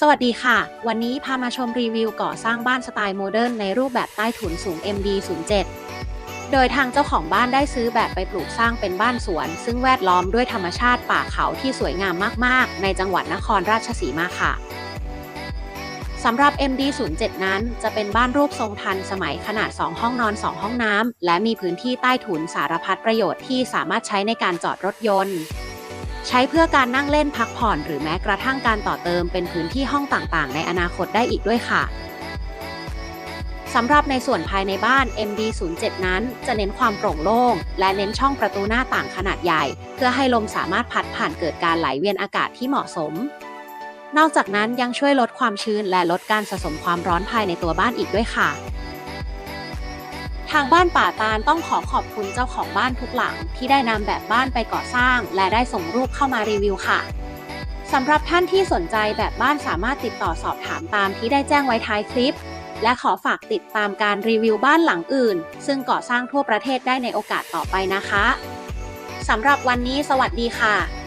สวัสดีค่ะ วันนี้พามาชมรีวิวก่อสร้างบ้านสไตล์โมเดิร์นในรูปแบบใต้ถุนสูง MD07 โดยทางเจ้าของบ้านได้ซื้อแบบไปปลูกสร้างเป็นบ้านสวน ซึ่งแวดล้อมด้วยธรรมชาติป่าเขาที่สวยงามมาก ๆ ในจังหวัดนครราชสีมาค่ะสำหรับ MD07 นั้นจะเป็นบ้านรูปทรงทันสมัยขนาด 2 ห้องนอน 2 ห้องน้ำและมีพื้นที่ใต้ถุนสารพัดประโยชน์ที่สามารถใช้ในการจอดรถยนต์ ใช้เพื่อการนั่งเล่นพักผ่อนหรือแม้กระทั่งการต่อเติมเป็นพื้นที่ห้องต่างๆ ในอนาคตได้อีกด้วยค่ะสำหรับในส่วนภายในบ้าน MD07 นั้น จะเน้นความโปร่งโล่ง และเน้นช่องประตูหน้าต่างขนาดใหญ่ เพื่อให้ลมสามารถพัดผ่านเกิดการไหลเวียนอากาศที่เหมาะสม นอกจากนั้นยังช่วยลดความชื้นและลดการสะสมความร้อนภายในตัวบ้านอีกด้วยค่ะ ทางบ้านป่าตาลต้องขอขอบคุณเจ้าของบ้านทุกหลัง ที่ได้นำแบบบ้านไปก่อสร้าง และได้ส่งรูปเข้ามารีวิวค่ะสำหรับท่านที่สนใจแบบบ้านสามารถติดต่อสอบถามตามที่ได้แจ้งไว้ท้ายคลิป และขอฝากติดตามการรีวิวบ้านหลังอื่น ซึ่งก่อสร้างทั่วประเทศได้ในโอกาสต่อไปนะคะสำหรับวันนี้สวัสดีค่ะ